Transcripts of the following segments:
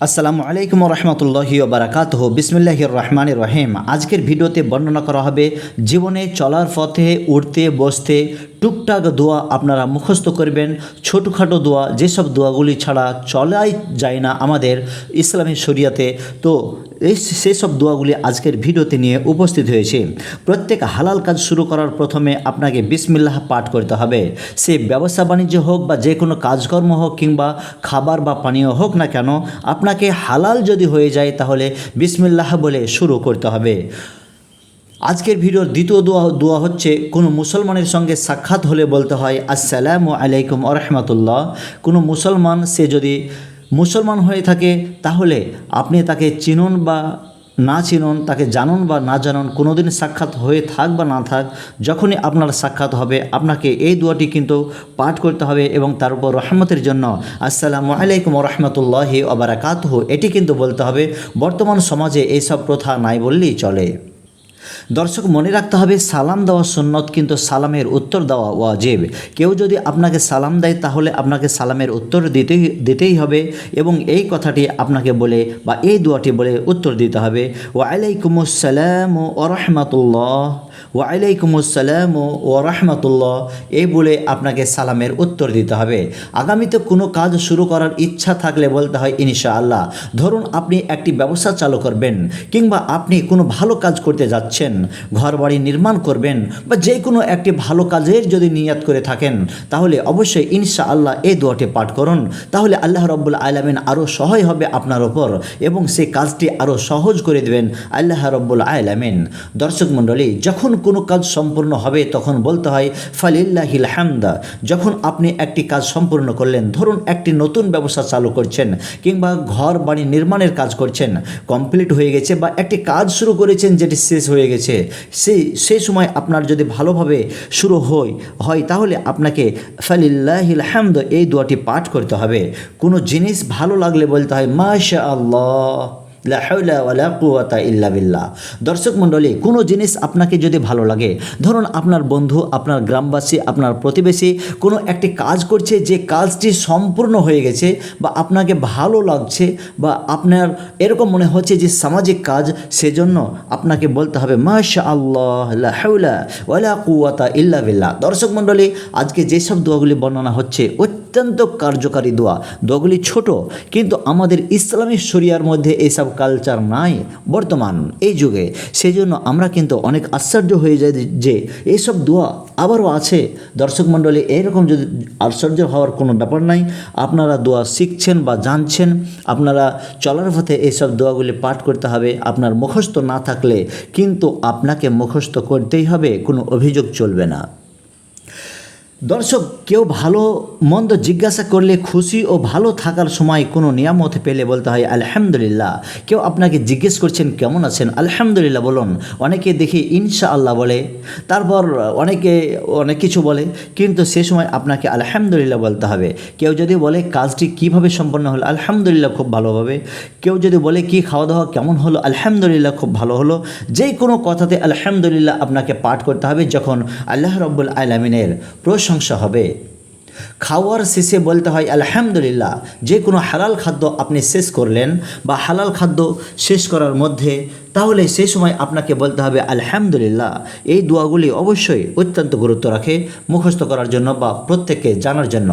আসসালামু আলাইকুম রহমতুল্লাহি বারাকাত বিসমিল্লাহ রহমান রহিম। আজকের ভিডিওতে বর্ণনা করা হবে, জীবনে চলার পথে উঠতে, বসতে টুকটাক দোয়া আপনারা মুখস্থ করবেন। ছোটোখাটো দোয়া, যেসব দোয়াগুলি ছাড়া চলাই যায় না আমাদের ইসলামী শরিয়াতে। তো এই সেসব দোয়াগুলি আজকের ভিডিওতে নিয়ে উপস্থিত হয়েছে। প্রত্যেক হালাল কাজ শুরু করার প্রথমে আপনাকে বিসমিল্লাহ পাঠ করতে হবে। সে ব্যবসা বাণিজ্য হোক বা যে কোনো কাজকর্ম হোক কিংবা খাবার বা পানীয় হোক না কেন আপনাকে হালাল যদি হয়ে যায়, তাহলে বিসমিল্লাহ বলে শুরু করতে হবে। আজকের ভিডিওর দ্বিতীয় দোয়া দোয়া হচ্ছে, কোনো মুসলমানের সঙ্গে সাক্ষাৎ হলে বলতে হয়, আসসালামু আলাইকুম আরহামতুল্লাহ কোনো মুসলমান, সে যদি মুসলমান হয়ে থাকে, তাহলে আপনি তাকে চিনুন বা না চিনুন, তাকে জানুন বা না জানুন, কোনোদিন সাক্ষাৎ হয়ে থাক বা না থাক, যখনই আপনার সাক্ষাৎ হবে, আপনাকে এই দোয়াটি কিন্তু পাঠ করতে হবে এবং তার উপর রহমতের জন্য। আসসালামু আলাইকুম রহমতুল্লাহি ওবরাকাতহ। এটি কিন্তু বলতে হবে, বর্তমান সমাজে এইসব প্রথা নাই বললেই চলে। দর্শক, মনে রাখতে হবে সালাম দেওয়া সুন্নত কিন্তু সালামের উত্তর দেওয়া ওয়াজেব। কেউ যদি আপনাকে সালাম দেয়, তাহলে আপনাকে সালামের উত্তর দিতেই দিতেই হবে এবং এই কথাটি আপনাকে বলে বা এই দোয়াটি বলে উত্তর দিতে হবে। ওয়ালাইকুম আসসালাম ও রহমতুল্লাহ। ওয়ালাইকুম আসসালাম ও রহমতুল্লাহ। এই বলে আপনাকে সালামের উত্তর দিতে হবে। আগামীতে কোনো কাজ শুরু করার ইচ্ছা থাকলে বলতে হয় ইনশাআল্লাহ। ধরুন আপনি একটি ব্যবসা চালু করবেন কিংবা আপনি কোনো ভালো কাজ করতে যাচ্ছেন ঘর বাড়ি নির্মাণ করবেন বা যে কোনো একটি ভালো কাজের যদি নিয়াত করে থাকেন, তাহলে অবশ্যই ইনশা আল্লাহ এই দোয়াটি পাঠ করুন। তাহলে আল্লাহ রব্বুল আলমিন আরও সহায় হবে আপনার ওপর এবং সেই কাজটি আরও সহজ করে দেবেন আল্লাহ রব্বুল আলমিন। দর্শক মণ্ডলী, যখন কোনো কাজ সম্পূর্ণ হবে, তখন বলতে হয়, ফালিল্লাহিল হামদা। যখন আপনি একটি কাজ সম্পূর্ণ করলেন, ধরুন একটি নতুন ব্যবসা চালু করছেন, কিংবা ঘর বাড়ি নির্মাণের কাজ করছেন, কমপ্লিট হয়ে গেছে বা একটি কাজ শুরু করেছেন যেটি শেষ হয়ে গেছে, সেই সেই সময় আপনার যদি ভালোভাবে শুরু হয় হয় তাহলে আপনাকে ফালিল্লাহিল হামদ এই দোয়াটি পাঠ করতে হবে। কোনো জিনিস ভালো লাগলে বলতে হয় মাশা আল্লাহ ইল্লা বিল্লাহ। দর্শক মণ্ডলী, কোনো জিনিস আপনাকে যদি ভালো লাগে, ধরুন আপনার বন্ধু, আপনার গ্রামবাসী, আপনার প্রতিবেশী কোনো একটি কাজ করছে যে কাজটি সম্পূর্ণ হয়ে গেছে বা আপনাকে ভালো লাগছে বা আপনার এরকম মনে হচ্ছে যে সামাজিক কাজ, সেজন্য আপনাকে বলতে হবে মাশা আল্লাহ ওয়ালা কুওয়াতা ইল্লা বিল্লাহ। দর্শক মণ্ডলী, আজকে যেসব দোয়াগুলি বর্ণনা হচ্ছে অত্যন্ত কার্যকারী দোয়া। দোয়াগুলি ছোট, কিন্তু আমাদের ইসলামী শরিয়ার মধ্যে এইসব কালচার নাই বর্তমান, এই যুগে। সেই জন্য আমরা কিন্তু অনেক আশ্চর্য হয়ে যাই যে এইসব দোয়া আবারও আছে। দর্শক মণ্ডলী, এরকম যদি আশ্চর্য হওয়ার কোনো ব্যাপার নাই। আপনারা দোয়া শিখছেন বা জানছেন, আপনারা চলার পথে এইসব দোয়াগুলি পাঠ করতে হবে। আপনার মুখস্থ না থাকলে কিন্তু আপনাকে মুখস্থ করতেই হবে, কোনো অভিযোগ চলবে না। দর্শক, কেউ ভালো, মন্দ জিজ্ঞাসা করলে খুশি ও ভালো থাকার সময় কোনো নিয়ামত পেলে বলতে হয়, আলহামদুলিল্লাহ। কেউ আপনাকে জিজ্ঞেস করছেন, কেমন আছেন? আলহামদুলিল্লাহ, বলুন। অনেকে দেখি ইনশা আল্লাহ বলে। তারপর অনেকে, অনেক কিছু বলে, কিন্তু সে সময় আপনাকে আলহামদুলিল্লাহ বলতে হবে। কেউ যদি বলে, কাজটি কীভাবে সম্পন্ন হলো? আলহামদুলিল্লাহ, খুব ভালোভাবে কেউ যদি বলে, কি খাওয়া দাওয়া কেমন হলো? আলহামদুলিল্লাহ, খুব ভালো হলো। যে কোনো কথাতে আলহামদুলিল্লাহ আপনাকে পাঠ করতে হবে যখন আল্লাহ রব্বুল আলমিনের প্রশংসা হবে। খাওয়ার শেষে বলতে হয়, আলহামদুলিল্লাহ, যে কোনো হালাল খাদ্য আপনি শেষ করলেন বা হালাল খাদ্য শেষ করার মধ্যে, তাহলে সেই সময় আপনাকে বলতে হবে, আলহামদুলিল্লাহ, এই দোয়াগুলি অবশ্যই অত্যন্ত গুরুত্ব রাখে, মুখস্থ করার জন্য বা প্রত্যেককে জানার জন্য।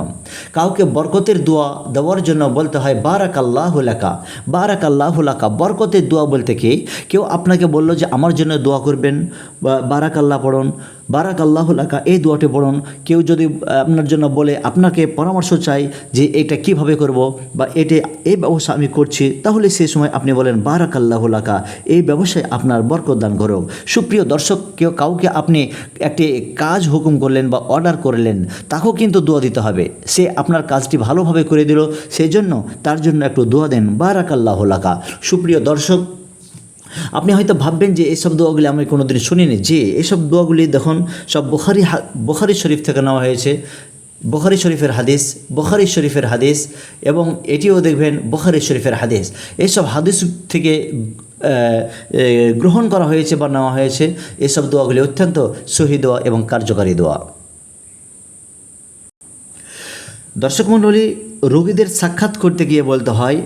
কাউকে বরকতের দোয়া দেওয়ার জন্য বলতে হয় বারাক আল্লাহ লেখা বারাক আল্লাহ লেখা বরকতের দোয়া বলতে কি? কেউ আপনাকে বলল যে, আমার জন্য দোয়া করবেন, বা বারাক আল্লাহ পড়ুন। বারাক আল্লাহ লেখা এই দোয়াটি পড়ুন। কেউ যদি আপনার জন্য বলে, আপনাকে পরামর্শ চাই যে এটা কীভাবে করব বা এটি, এই ব্যবসা আমি করছি, তাহলে সেই সময় আপনি বলেন বারাক আল্লাহ লেখা এই ব্যবসায় আপনার বরকত দান করুক। সুপ্রিয় দর্শক, কেউ কাউকে আপনি একটি কাজ হুকুম করলেন বা অর্ডার করলেন, তাকেও কিন্তু দোয়া দিতে হবে। সে আপনার কাজটি ভালোভাবে করে দিল সেই জন্য তার জন্য একটু দোয়া দেন বারাক আল্লাহ লাকা সুপ্রিয় দর্শক আপনি হয়তো ভাববেন যে এইসব দোয়াগুলি আমি কোনোদিন শুনিনি। যে এইসব দোয়াগুলি দেখুন, সব বুখারি বুখারি শরীফ থেকে নেওয়া হয়েছে। বখারি শরীফের হাদিস, বখারি শরীফের হাদিস এবং এটিও দেখবেন বখারি শরীফের হাদিস। এইসব হাদিস থেকে গ্রহণ করা হয়েছে বা নেওয়া হয়েছে, এসব দোয়াগুলি অত্যন্ত সহি দোয়া এবং কার্যকারী দোয়া। দর্শক মণ্ডলী, রোগীদের সাক্ষাৎ করতে গিয়ে বলতে হয়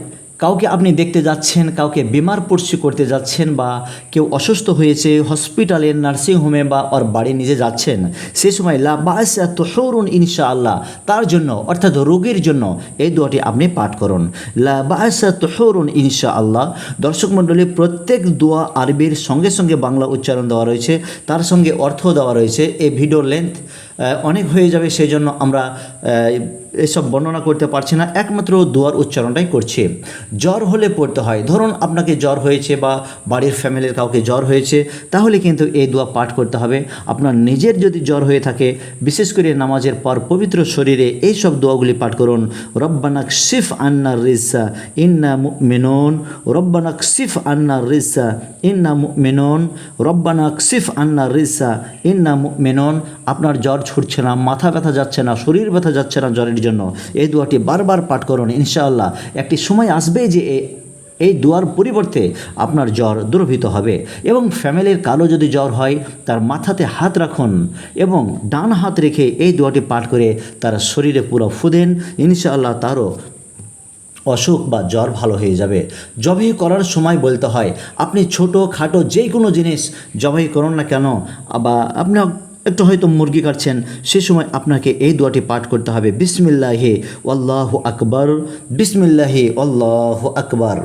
কাউকে আপনি দেখতে যাচ্ছেন, কাউকে বিমার পড়ছি করতে যাচ্ছেন বা কেউ অসুস্থ হয়েছে হসপিটালে নার্সিংহোমে বা ওর বাড়ি নিজে যাচ্ছেন, সে সময় লা বাসা তোহরুন ইনশা আল্লাহ তার জন্য, অর্থাৎ রোগীর জন্য এই দোয়াটি আপনি পাঠ করুন। লা বাসা তোহরুন ইনশা আল্লাহ দর্শক মণ্ডলী, প্রত্যেক দোয়া আরবির সঙ্গে সঙ্গে বাংলা উচ্চারণ দেওয়া রয়েছে। তার সঙ্গে অর্থ দেওয়া রয়েছে। এই ভিডিও লেন্থ অনেক হয়ে যাবে সেই জন্য আমরা এসব বর্ণনা করতে পারছি না। একমাত্র দোয়ার উচ্চারণটাই করছি। জ্বর হলে পড়তে হয়। ধরুন আপনাকে জ্বর হয়েছে বা বাড়ির ফ্যামিলির কাউকে জ্বর হয়েছে, তাহলে কিন্তু এই দোয়া পাঠ করতে হবে। আপনার নিজের যদি জ্বর হয়ে থাকে, বিশেষ করে নামাজের পর পবিত্র শরীরে এই সব দোয়াগুলি পাঠ করুন। রব্বানাক সিফ আন্নার রিসা ইন্না মেনন রব্বানাক সিফ আন্নার রিসা ইন্না মেনন রব্বানাক সিফ আন্নার রিসা ইন্না মেনন আপনার জ্বর ছুটছে না, মাথা ব্যথা যাচ্ছে না, শরীর ব্যথা যাচ্ছে না জ্বরের জন্য। এই দোয়াটি বারবার পাঠ করুন, ইনশাআল্লাহ। একটি সময় আসবে যে এই দোয়ার পরিবর্তে আপনার জ্বর দূরভীত হবে এবং ফ্যামিলির কালো যদি জ্বর হয়, তার মাথাতে হাত রাখুন এবং ডান হাত রেখে এই দোয়াটি পাঠ করে তার শরীরে পুরো ফুদেন ইনশাআল্লাহ তারও অসুখ বা জ্বর ভালো হয়ে যাবে। জবাই করার সময় বলতে হয়, আপনি ছোট, খাটো যে কোনো জিনিস জবাই করুন না কেন বা আপনি একটু হয়তো মুরগি কাটছেন, সে সময় আপনাকে এই দোয়াটি পাঠ করতে হবে। বিসমিল্লাহে আল্লাহ আকবর, বিসমিল্লাহে আল্লাহ আকবর।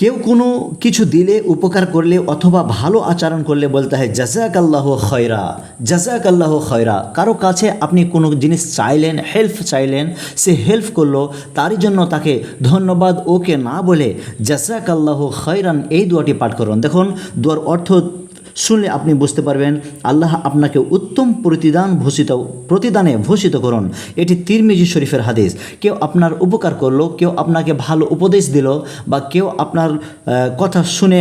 কেউ কোনো কিছু দিলে, উপকার করলে অথবা ভালো আচরণ করলে বলতে হয় জাজাক আল্লাহ খয়রা জাজাক আল্লাহ খয়রা। কারও কাছে আপনি কোনো জিনিস চাইলেন, হেল্প চাইলেন, সে হেল্প করল, তারই জন্য তাকে ধন্যবাদ ওকে না বলে জাজাক আল্লাহ খয়রান, এই দোয়াটি পাঠ করুন। দেখুন, দোয়ার অর্থ শুনলে আপনি বুঝতে পারবেন, আল্লাহ আপনাকে উত্তম প্রতিদান ভূষিত, প্রতিদানে ভূষিত করুন। এটি তিরমিজি শরীফের হাদিস। কেউ আপনার উপকার করল, কেউ আপনাকে ভালো উপদেশ দিল, বা কেউ আপনার কথা শুনে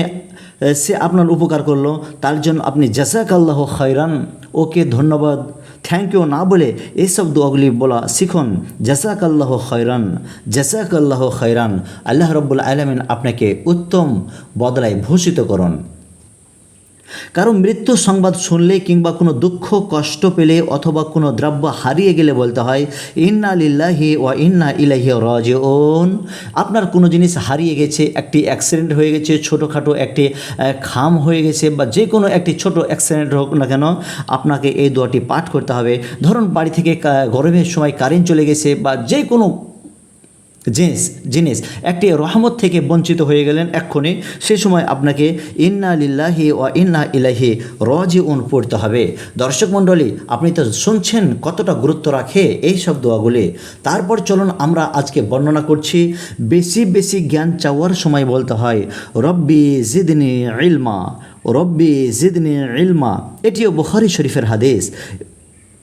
সে আপনার উপকার করল, তার জন্য আপনি জাসাক আল্লাহ খয়রান, ওকে ধন্যবাদ থ্যাংক ইউ না বলে এইসব দোয়াগুলি বলা শিখুন। জাসাক আল্লাহ খয়রান জাসাক আল্লাহ খয়রান। আল্লাহ রব্বুল আলমিন আপনাকে উত্তম বদলায় ভূষিত করুন। কারও মৃত্যু সংবাদ শুনলে কিংবা কোনো দুঃখ, কষ্ট পেলে অথবা কোনো দ্রব্য হারিয়ে গেলে বলতে হয়, ইন্না লিল্লাহি ওয়া ইন্না ইলাহি রাজিউন। আপনার কোনো জিনিস হারিয়ে গেছে, একটি অ্যাক্সিডেন্ট হয়ে গেছে, ছোটোখাটো একটি খাম হয়ে গেছে বা যে কোনো একটি ছোট অ্যাক্সিডেন্ট হোক না কেন, আপনাকে এই দোয়াটি পাঠ করতে হবে। ধরুন বাড়ি থেকে গরমের সময় কারেন্ট চলে গেছে বা যে কোনো জিনিস জিনিস। একটি রহমত থেকে বঞ্চিত হয়ে গেলেন এক্ষণে সে সময় আপনাকে ইন্না লিল্লাহি ও ইন্না ইলাহি রজি উন পড়তে হবে। দর্শক মণ্ডলী, আপনি তো শুনছেন কতটা গুরুত্ব রাখে এই সব দোয়াগুলি। তারপর চলুন আমরা আজকে বর্ণনা করছি, বেশি বেশি জ্ঞান চাওয়ার সময় বলতে হয়, রব্বি জিদনি ইলমা, রব্বি জিদনি ইলমা। এটিও বুখারি শরীফের হাদিস।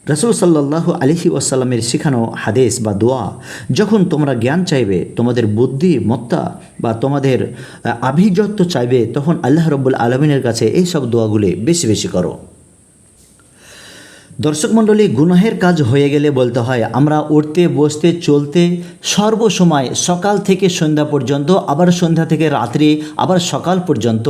রসুল সাল্লাহ আলহি ওয়াসাল্লামের শেখানো হাদেশ বা দোয়া, যখন তোমরা জ্ঞান চাইবে, তোমাদের বুদ্ধি, মত্তা বা তোমাদের আভিজত্য চাইবে, তখন আল্লাহ রব্বুল আলমিনের কাছে এই সব দোয়াগুলি বেশি বেশি করো। দর্শক মণ্ডলী, গুনাহের কাজ হয়ে গেলে বলতে হয়, আমরা উঠতে, বসতে, চলতে সর্বসময় সকাল থেকে সন্ধ্যা পর্যন্ত, আবার সন্ধ্যা থেকে রাত্রি, আবার সকাল পর্যন্ত।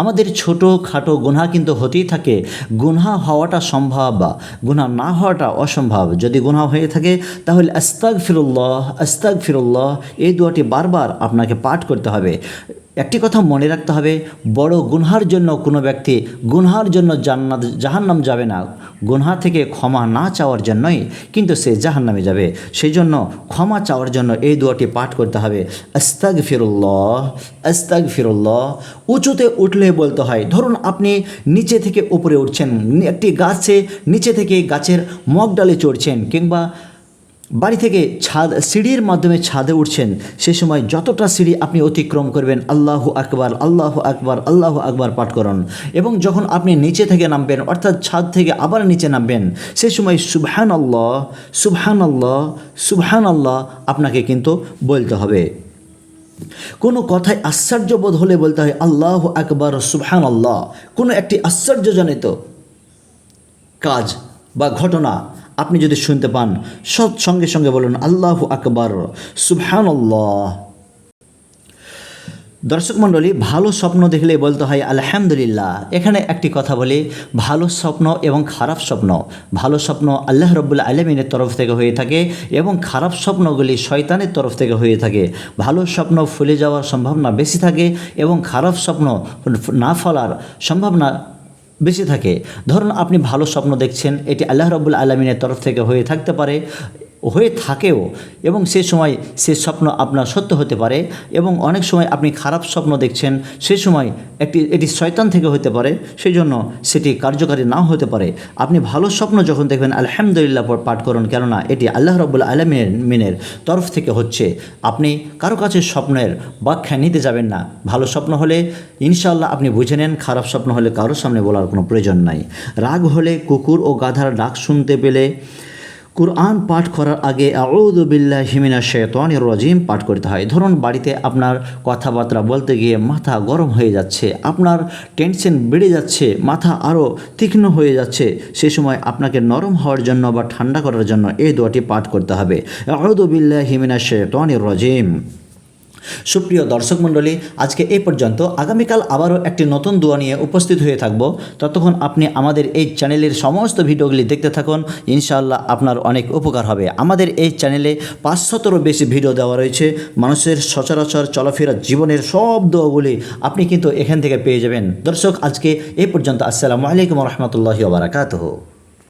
আমাদের ছোট খাটো গুনহা কিন্তু হতেই থাকে। গুনহা হওয়াটা সম্ভব বা গুনহা না হওয়াটা অসম্ভব। যদি গুনহা হয়ে থাকে, তাহলে আস্তাক ফিরুল্লাহ আস্তাক ফিরুল্লাহ এই দোয়াটি বারবার আপনাকে পাঠ করতে হবে। একটি কথা মনে রাখতে হবে, বড় গুনহার জন্য কোনো ব্যক্তি গুনহার জন্য জান্নাত, জাহান্নাম যাবে না। গুনহা থেকে ক্ষমা না চাওয়ার জন্যই কিন্তু সে জাহান নামে যাবে। সেই জন্য ক্ষমা চাওয়ার জন্য এই দোয়াটি পাঠ করতে হবে। আস্তাগ ফিরুল্লাহ আস্তাগ ফিরুল্লাহ উঁচুতে উঠলে বলতে হয়, ধরুন আপনি নিচে থেকে উপরে উঠছেন, একটি গাছে নিচে থেকে গাছের মগডালে চড়ছেন কিংবা বাড়ি থেকে ছাদ, সিঁড়ির মাধ্যমে ছাদে উঠছেন, সে সময় যতটা সিঁড়ি আপনি অতিক্রম করবেন, আল্লাহ আকবার আল্লাহ আকবার আল্লাহ আকবার পাঠ করুন। এবং যখন আপনি নিচে থেকে নামবেন, অর্থাৎ ছাদ থেকে আবার নিচে নামবেন, সে সময় সুবহান আল্লাহ সুবহান আল্লাহ সুবহান আল্লাহ আপনাকে কিন্তু বলতে হবে। কোনো কথায় আশ্চর্যবোধ হলে বলতে হয়, আল্লাহ আকবার সুবহান আল্লাহ কোনো একটি আশ্চর্যজনিত কাজ বা ঘটনা আপনি যদি শুনতে পান সব সঙ্গে সঙ্গে বলুন, আল্লাহ আকবর, সুবহানাল্লাহ। দর্শক মণ্ডলী, ভালো স্বপ্ন দেখলে বলতে হয়, আলহামদুলিল্লাহ। এখানে একটি কথা বলি, ভালো স্বপ্ন এবং খারাপ স্বপ্ন। ভালো স্বপ্ন আল্লাহ রব্বুল আলমিনের তরফ থেকে হয়ে থাকে এবং খারাপ স্বপ্নগুলি শয়তানের তরফ থেকে হয়ে থাকে। ভালো স্বপ্ন ফুলে যাওয়ার সম্ভাবনা বেশি থাকে এবং খারাপ স্বপ্ন না ফলার সম্ভাবনা বেশি থাকে। ধরুন আপনি ভালো স্বপ্ন দেখছেন, এটি আল্লাহ রব্বুল আলমিনের তরফ থেকে হয়ে থাকতে পারে। হয়ে থাকেও এবং সে সময় সে স্বপ্ন আপনার সত্য হতে পারে এবং অনেক সময় আপনি খারাপ স্বপ্ন দেখছেন, সে সময় একটি, এটি শয়তান থেকে হতে পারে সেই জন্য সেটি কার্যকারী নাও হতে পারে। আপনি ভালো স্বপ্ন যখন দেখবেন, আলহামদুলিল্লাহ পাঠ করুন, কেননা এটি আল্লাহ রব্বুল আলমিনের, মিনের তরফ থেকে হচ্ছে। আপনি কারও কাছে স্বপ্নের ব্যাখ্যা নিতে যাবেন না। ভালো স্বপ্ন হলে ইনশাআল্লাহ আপনি বুঝে নেন, খারাপ স্বপ্ন হলে কারোর সামনে বলার কোনো প্রয়োজন নাই। রাগ হলে কুকুর ও গাধার ডাক শুনতে পেলে কুরআন পাঠ করার আগে আউদুবিল্লাহ হিমিনা শেতন রজিম পাঠ করতে হয়। ধরুন, বাড়িতে আপনার কথাবার্তা বলতে গিয়ে মাথা গরম হয়ে যাচ্ছে, আপনার টেনশন বেড়ে যাচ্ছে, মাথা আরও তীক্ষ্ণ হয়ে যাচ্ছে, সে সময় আপনাকে নরম হওয়ার জন্য বা ঠান্ডা করার জন্য এই দোয়াটি পাঠ করতে হবে। আউদুবিল্লাহ হিমিনা শেতন রজিম। সুপ্রিয় দর্শক মণ্ডলী, আজকে এই পর্যন্ত। আগামীকাল আবারও একটি নতুন দোয়া নিয়ে উপস্থিত হয়ে থাকব। ততক্ষণ আপনি আমাদের এই চ্যানেলের সমস্ত ভিডিওগুলি দেখতে থাকুন। ইনশাআল্লাহ আপনার অনেক উপকার হবে। আমাদের এই চ্যানেলে পাঁচশতেরও বেশি ভিডিও দেওয়া রয়েছে। মানুষের সচরাচর চলাফেরা জীবনের সব দোয়াগুলি আপনি কিন্তু এখান থেকে পেয়ে যাবেন। দর্শক, আজকে এই পর্যন্ত। আসসালামু আলাইকুম রহমতুল্লাহি বারাকাতহ।